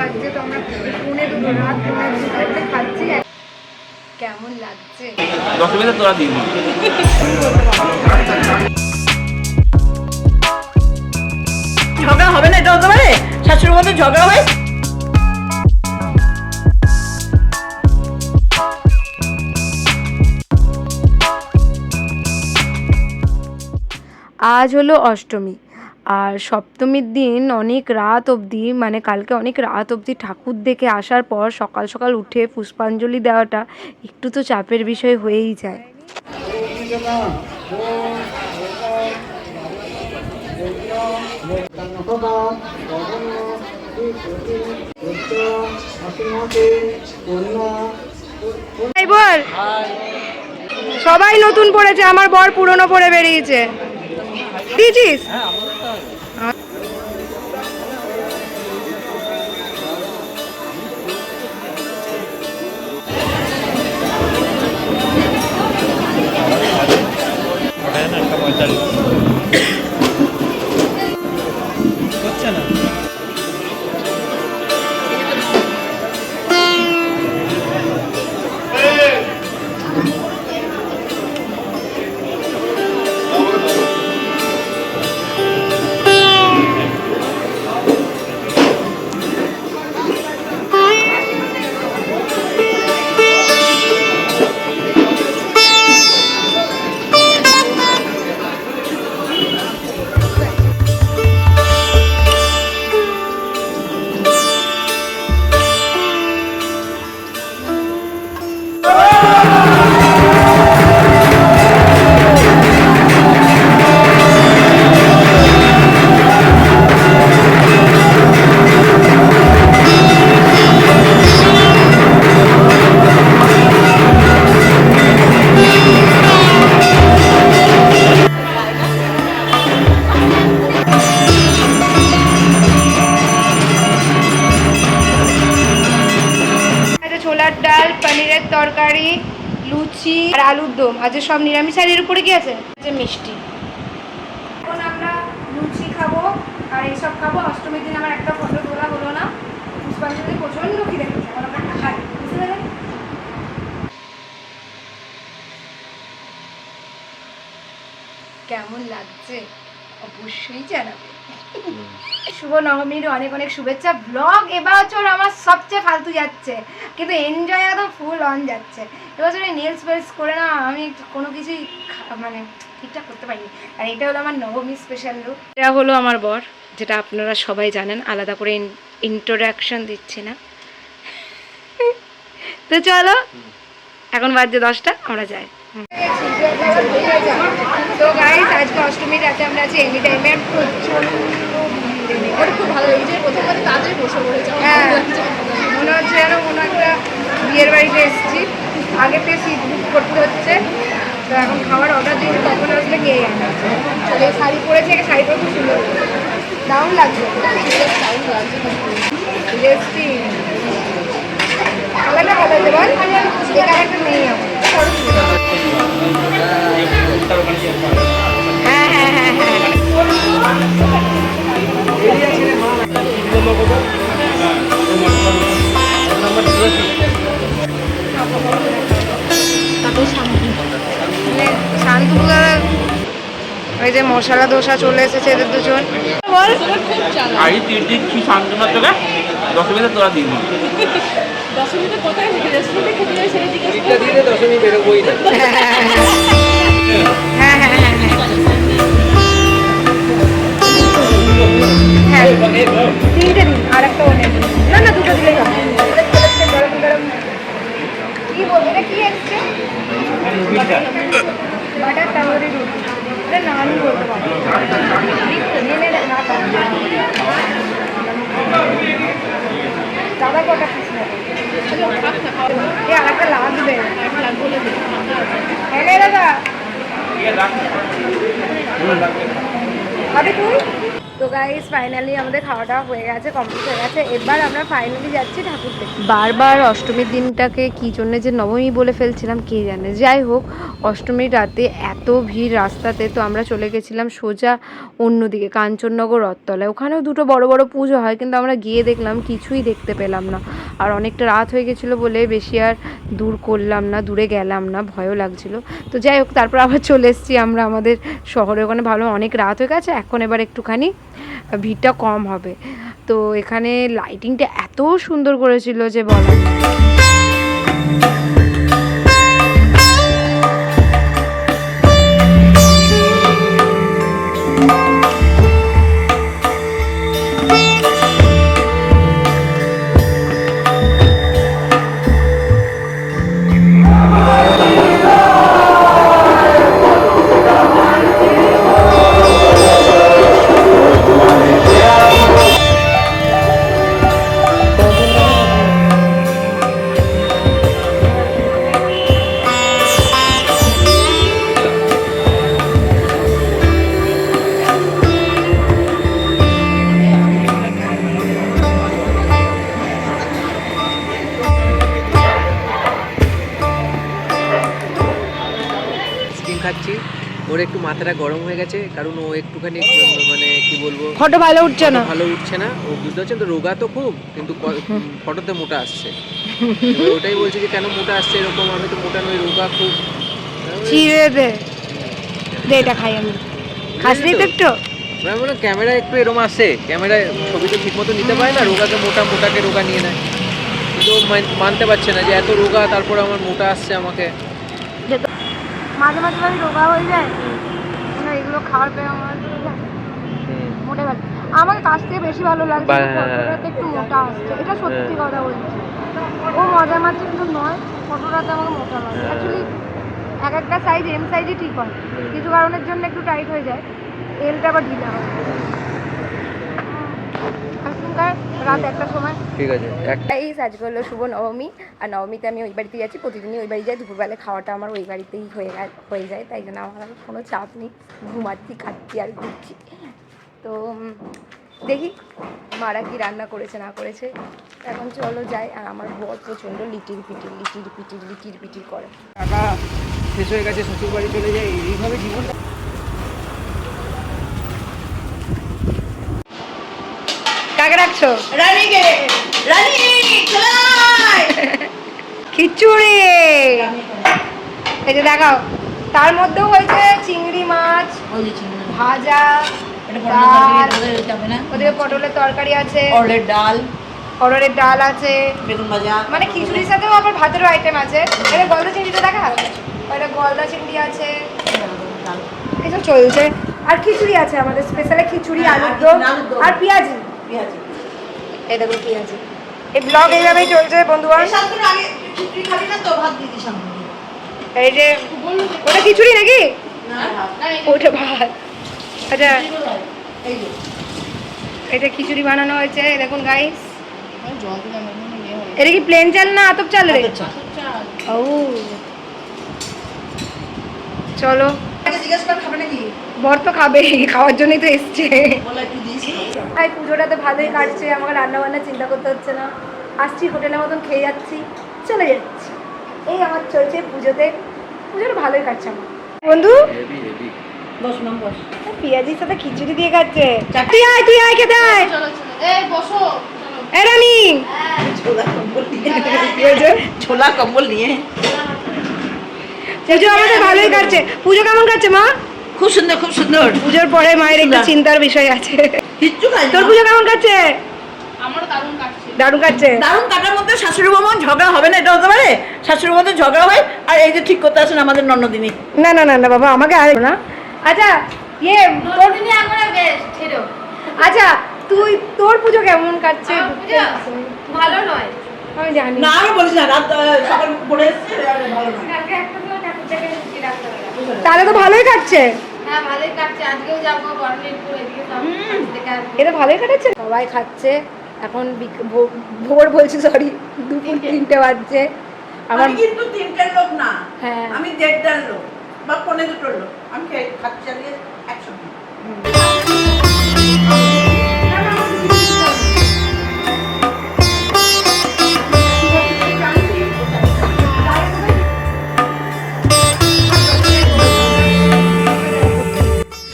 বাজছে তো আমরা পৌনে দুটো রাত পৌনে দুটোতে খাচ্ছি। কেমন লাগছে? দশ মিনিট তোরা ঝগড়া হবে না এটা হতে পারে? শাশুড়ির মধ্যে ঝগড়া হয়? আজ হলো অষ্টমী। আর সপ্তমীর দিন অনেক রাত অবধি মানে কালকে অনেক রাত অবধি ঠাকুর দেখে আসার পর সকাল সকাল উঠে পুষ্পাঞ্জলি দেওয়াটা একটু তো চাপের বিষয় হয়েই যায়। সবাই নতুন পড়েছে, আমার বর পুরনো পড়ে বেরিয়েছে। দিয়েছিস এটা আলুর আজকে সব নিরামিষ আর এর উপরে কি আছে? আছে মিষ্টি। এখন আমরা লুচি খাব, আর এইসব খাব। অষ্টমীর দিন আমার একটা ফটো তোলা হলো না। পুষ্পাঞ্জলি প্রচণ্ড খিদে পেয়েছে। এখন আমরা খাই। বুঝতে পেরেছেন? কেমন লাগছে? অবশ্যই জানাবে শুভ নবমীর অনেক অনেক শুভেচ্ছা। ব্লগ এবছর আমার সবচেয়ে ফালতু যাচ্ছে। কিন্তু এনজয় একদম ফুল অন যাচ্ছে। এবছর এই নেলস ফেলস করে না আমি কোনো কিছুই মানে ঠিকঠাক করতে পারিনি। আর এটা হলো আমার নবমী স্পেশাল লুক এটা হলো আমার বর যেটা আপনারা সবাই জানেন আলাদা করে ইন্ট্রোডাকশন দিচ্ছি না। তো চলো এখন বাজছে দশটা আমরা যাই। তো গাইস আজকে অষ্টমীর রাতে আমরা আছি এনি টাইমে প্রচণ্ড খুব ভালো লেগেছে। প্রথম কথা তাড়াতাড়ি বসে পড়েছে হ্যাঁ। মনে হচ্ছে যেন কোনো একটা বিয়ের বাড়িতে এসেছি। আগে থেকে সিট বুক করতে হচ্ছে। তো এখন খাবার অর্ডার দিয়ে তখন আসলে কে চলে শাড়ি পরেছে এই শাড়িটা খুব সুন্দর। দারুণ লাগছে। দারুণ লাগছে। কালারটা কত বল এই কালারটা নেই হ্যাঁ হ্যাঁ হ্যাঁ হ্যাঁ। শান্তপুরা ওই যে মশলা দোসা চলে এসেছে এদের দুজন। বল। আই দিন কি শান্তনা তোকে দশ মিনিট তোরা দিবি হ্যাঁ হ্যাঁ হ্যাঁ হ্যাঁ হ্যাঁ তিনটে দিন আর একটা ওনে দিন না না দুটো দিলেই হবে গরম গরম কি বলব এটা কি এসছে বাটার তাওয়ারি রুটি এটা নানই বলতে পারব নে, নে, না খাও। দাদা কটা পিস নেবে এ আর একটা লাগবে হ্যাঁ রে দাদা খাবি তুই তো গাইস ফাইনালি খাওয়া দাওয়া হয়ে গেছে কমপ্লিট হয়ে গেছে। এবার আমরা ফাইনালি যাচ্ছি ঠাকুর দেখতে। বারবার অষ্টমীর দিনটাকে কি জন্য যে নবমী বলে ফেলছিলাম, কে জানে? যাই হোক, অষ্টমীর রাতে এত ভিড় রাস্তাতে তো আমরা চলে গেছিলাম সোজা অন্যদিকে, কাঞ্চননগর রথতলায়। ওখানেও দুটো বড় বড় পুজো হয়, কিন্তু আমরা গিয়ে দেখলাম কিছুই দেখতে পেলাম না। আর অনেকটা রাত হয়ে গেছিল বলে বেশি আর দূর করলাম না, দূরে গেলাম না, ভয়ও লাগছিল। তো যাই হোক, তারপর আবার চলে এসেছি আমরা আমাদের শহরে। ওখানে ভালো অনেক রাত হয়ে গেছে, এখন এবার একটুখানি ভিড়টা কম হবে। তো এখানে লাইটিংটা এত সুন্দর করেছিল যে বলা ওর একটু মাথাটা গরম হয়ে গেছে কারণ ও একটুখানি মানে কি বলব ফটো ভালো উঠছে না? ভালো উঠছে না ও বুঝতে পারছেন তো রোগা তো খুব কিন্তু ফটোতে মোটা আসছে। ওটাই বলছে যে কেন মোটা আসছে? এরকম আমি তো মোটা নই রোগা খুব। চিড়ে দে। দে এটা খাই আমি। খাসনি তো একটু? বললাম ক্যামেরা একটু এরকম আসে। ক্যামেরায় ছবি তো ঠিক মতো নিতে পারে না রোগাকে মোটা মোটাকে রোগা নিয়ে নেয়। কিন্তু মানতে পারছে না যে এত রোগা তারপর আমার মোটা আসছে আমাকে। মাঝে মাঝে ভাবে রোগা হয়ে যায়। মানে এগুলো খাওয়ার পরে আমার। মোটে গেছে আমাকে কাছ থেকে বেশি ভালো লাগছে বা- ফটোটাতে একটু মোটা আসছে। এটা সত্যি হ্যাঁ। কথা বলছি। ও মজা মারছে কিন্তু নয় ফটোটাতে আমাকে মোটা লাগে হ্যাঁ। অ্যাকচুয়ালি এক একটা সাইজ এম সাইজই ঠিক হয়। কিছু কারণের জন্য একটু টাইট হয়ে যায়। এলটা আবার ঢিলা হয়। এখনকার রাত একটার সময়। ঠিক আছে একটা এই আজকে হলো শুভ নবমী আর নবমীতে আমি ওই বাড়িতে যাচ্ছি প্রতিদিনই ওই বাড়ি যাই দুপুরবেলা খাওয়াটা আমার ওই বাড়িতেই হয়ে হয়ে যায় তাই জন্য আমার আর কোনো চাপ নেই ঘুমাচ্ছি খাচ্ছি আর ঘুরছি। তো দেখি মারা কি রান্না করেছে না করেছে। এখন চলো যাই আর আমার বর প্রচণ্ড লিটির পিটির লিটির পিটির লিটির পিটির করে। টাকা শেষ হয়ে গেছে শ্বশুর বাড়ি চলে যাই এইভাবে জীবন কাকে রাখছো? রানীকে। রানী খিচুড়ি। এই যে দেখাও তার মধ্যেও হয়েছে চিংড়ি মাছ। ভাজা ওদের পটলের তরকারি আছে। অরলের ডাল। ডাল আছে। বেগুন ভাজা। মানে খিচুড়ির সাথেও আবার ভাতেরও আইটেম আছে। এটা গলদা চিংড়িটা দেখা? গলদা চিংড়ি আছে। এসব চলছে। আর খিচুড়ি আছে আমাদের স্পেশালি খিচুড়ি হ্যাঁ, আলুর আর আলুর দম। আর পেঁয়াজি। পেঁয়াজি। এই দেখুন পেঁয়াজি। এই ব্লগ এইভাবেই চলছে বন্ধুগণ এই যে ওটা খিচুড়ি নাকি? ওটা ভাত। আচ্ছা এই যে। এটা খিচুড়ি বানানো হয়েছে দেখুন গাইস এটা কি প্লেন চাল না আতপ চাল রে? ও। চলো। জিজ্ঞেস কর খাবে নাকি? বর তো খাবে খাওয়ার জন্যই তো এসছে। তাই পুজোটাতে ভালোই কাটছে আমাকে রান্না বান্না চিন্তা করতে হচ্ছে না। আসছি হোটেলের মতন খেয়ে যাচ্ছি চলে যাচ্ছি। এই আমার চলছে পুজোতে। পুজোটা ভালোই কাটছে আমার। বন্ধু? বস বস। পেঁয়াজির সাথে খিচুড়ি দিয়ে খাচ্ছে তুই আয় তুই আয় খেতে আয়। এ রানী। ছোলা কম্বল নিয়ে। ছোলা কম্বল নিয়ে। পুজো আমাদের ভালোই কাটছে। পুজো কেমন কাটছে মা? খুব সুন্দর খুব সুন্দর। পুজোর পরে মায়ের একটু চিন্তার বিষয় আছে। কিচ্ছু তোর পুজো কেমন কাটছে? দারুণ কাটছে। দারুণ কাটার মধ্যে শাশুড়ি বৌমা ঝগড়া হবে না এটা হতে পারে? শাশুড়ির মধ্যে ঝগড়া হয় আর এই যে ঠিক করতে আসেন আমাদের নন্নদিনী না না না না বাবা আমাকে আর না। আচ্ছা ইয়ে তোর আচ্ছা তুই তোর পুজো কেমন কাটছে? ভালো নয়। আমি জানি। না আর বলিস না রাত সকাল পড়ে এসছে আর ভালো না তাহলে তো ভালোই কাটছে। এটা ভালোই কাটাচ্ছে সবাই খাচ্ছে। এখন ভোর বলছি সরি দুপুর তিনটে। বাজছে। আমার কিন্তু তিনটের লোক না। হ্যাঁ। আমি দেড়টার লোক বা পনেরো দুটোর লোক। আমি খাচ্ছি একশো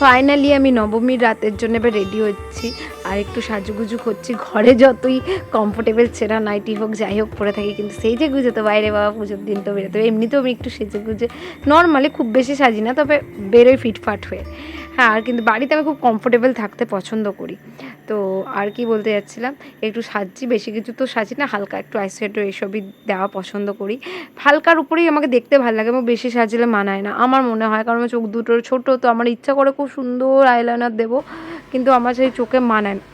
ফাইনালি আমি নবমীর রাতের জন্য এবার রেডি হচ্ছি। আর একটু সাজুগুজু করছি। ঘরে যতই কমফোর্টেবল ছেঁড়া নাইটি হোক, যাই হোক পরে থাকি, কিন্তু সেই যে গুজে তো বাইরে বাবা, পুজোর দিন তো বেরোতে এমনিতেও আমি একটু সেজে গুজে নর্মালি খুব বেশি সাজি না, তবে বেরোই ফিটফাট হয়ে। হ্যাঁ আর কিন্তু বাড়িতে আমি খুব কমফোর্টেবল থাকতে পছন্দ করি। তো আর কি বলতে যাচ্ছিলাম, একটু সাজছি বেশি কিছু তো সাজি না, হালকা একটু আইসেডো এসবই দেওয়া পছন্দ করি। হালকার উপরেই আমাকে দেখতে ভালো লাগে, এবং বেশি সাজলে মানায় না, আমার মনে হয়, কারণ আমার চোখ দুটো ছোটো, তো আমার ইচ্ছা করে খুব সুন্দর আইলাইনার দেবো, কিন্তু আমার সেই চোখে মানায় না।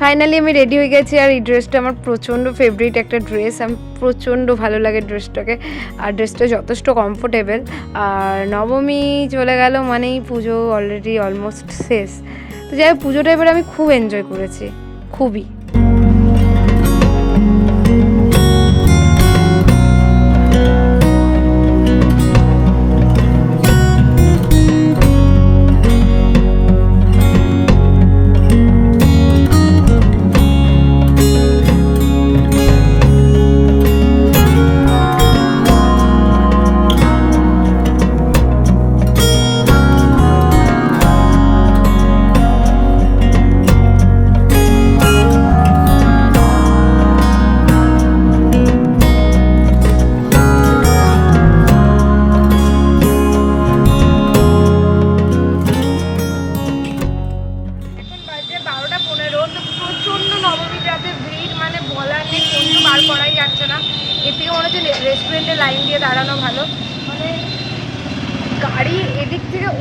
ফাইনালি আমি রেডি হয়ে গেছি আর এই ড্রেসটা আমার প্রচণ্ড ফেভারিট একটা ড্রেস আমি প্রচণ্ড ভালো লাগে ড্রেসটাকে আর ড্রেসটা যথেষ্ট কমফোর্টেবল আর নবমী চলে গেল মানেই পুজো অলরেডি অলমোস্ট শেষ। তো যাই হোক, পুজোটা এবার আমি খুব এনজয় করেছি। খুবই।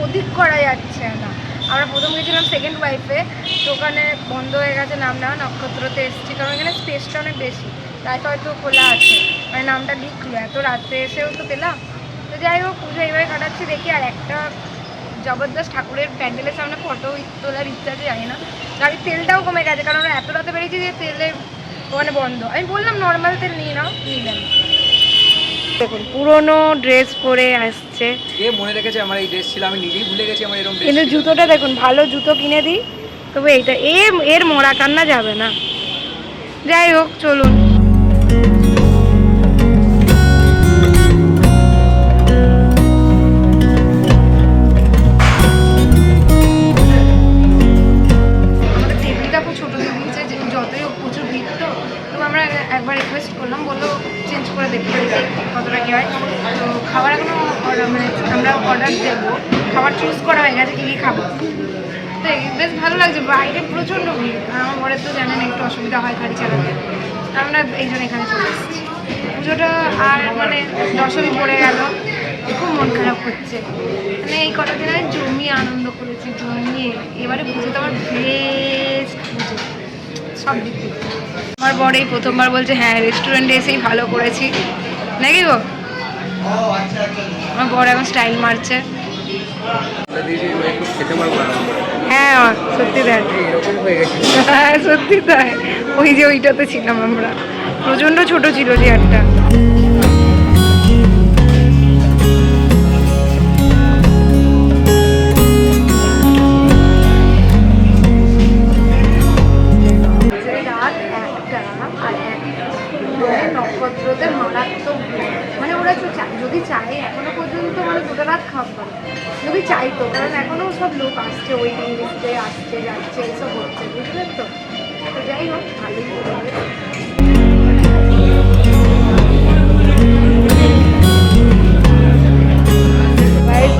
ওদিক করা যাচ্ছে না। আমরা প্রথম গেছিলাম সেকেন্ড ওয়াইফে তো ওখানে বন্ধ হয়ে গেছে নাম নেওয়া, নক্ষত্রতে এসেছি, কারণ এখানে স্পেসটা অনেক বেশি, তাই হয়তো খোলা আছে। মানে নামটা লিখলো, এত রাত্রে এসেও তো পেলাম। তো যাই হোক, পুজো এইভাবে কাটাচ্ছি, দেখি আর একটা জবরদস্ত ঠাকুরের প্যান্ডেলের সামনে ফটো তোলার ইচ্ছা আছে, জানি না। গাড়ির তেলটাও কমে গেছে, কারণ আমরা এত রাতে বেরিয়েছি যে তেলের মানে বন্ধ। আমি বললাম নর্মাল তেল নিয়ে নাও নিলেন দেখুন পুরোনো ড্রেস পরে আসছে। কে মনে রেখেছে আমার এই ড্রেস ছিল? আমি নিজেই ভুলে গেছি আমার এরকম কিন্তু জুতোটা দেখুন ভালো জুতো কিনে দিই। তবে এইটা এ এর মোড়া কান্না যাবে না। যাই হোক চলুন। তো খাবার এখনও মানে আমরা অর্ডার দেবো। খাবার চুজ করা হয়ে গেছে, কী কী খাব? তো বেশ ভালো লাগছে, বাইরে প্রচণ্ড ভিড়। আমার ঘরে তো জানেন একটু অসুবিধা হয় গাড়ি চালাতে। আমরা এই জন্য এখানে চলে এসেছি। পুজোটা আর মানে দশমী পড়ে গেল, খুব মন খারাপ হচ্ছে। মানে এই কটা দিন আমি জমিয়ে আনন্দ করেছি, জমিয়ে। এবারে পুজো তো আমার বেস্ট পুজো। সব দিক থেকে আমার বড় এই প্রথমবার বলছে হ্যাঁ রেস্টুরেন্টে এসেই ভালো করেছি। নাকি গো? আমার বড় এখন স্টাইল মারছে। হ্যাঁ সত্যি তাই। হ্যাঁ সত্যি তাই। ওই যে ওইটাতে ছিলাম আমরা। প্রচণ্ড ছোট ছিল চেয়ারটা সময় নক্ষত্রদের মারাত্মক মানে ওরা যদি চায়, এখনও পর্যন্ত মানে গোটা রাত খাওয়া করে যদি চাইতো, কারণ এখনও সব লোক আসছে ওয়েটিং লিস্টে আসছে, যাচ্ছে, এসব হচ্ছে বুঝলেন তো? তো যাই হোক, ভালোই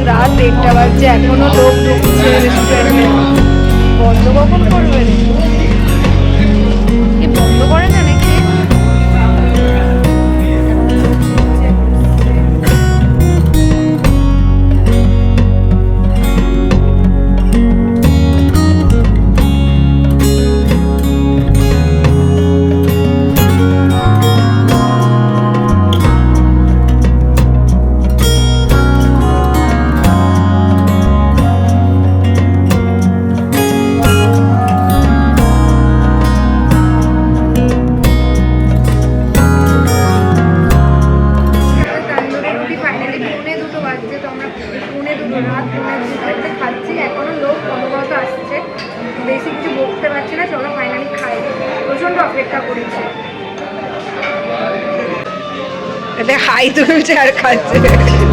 রাত দেড়টা বাজছে, এখনও লোক ঢুকছে রেস্টুরেন্টে বন্ধ কখন করবে রে? এতে হাই তুলছে আর খাচ্ছে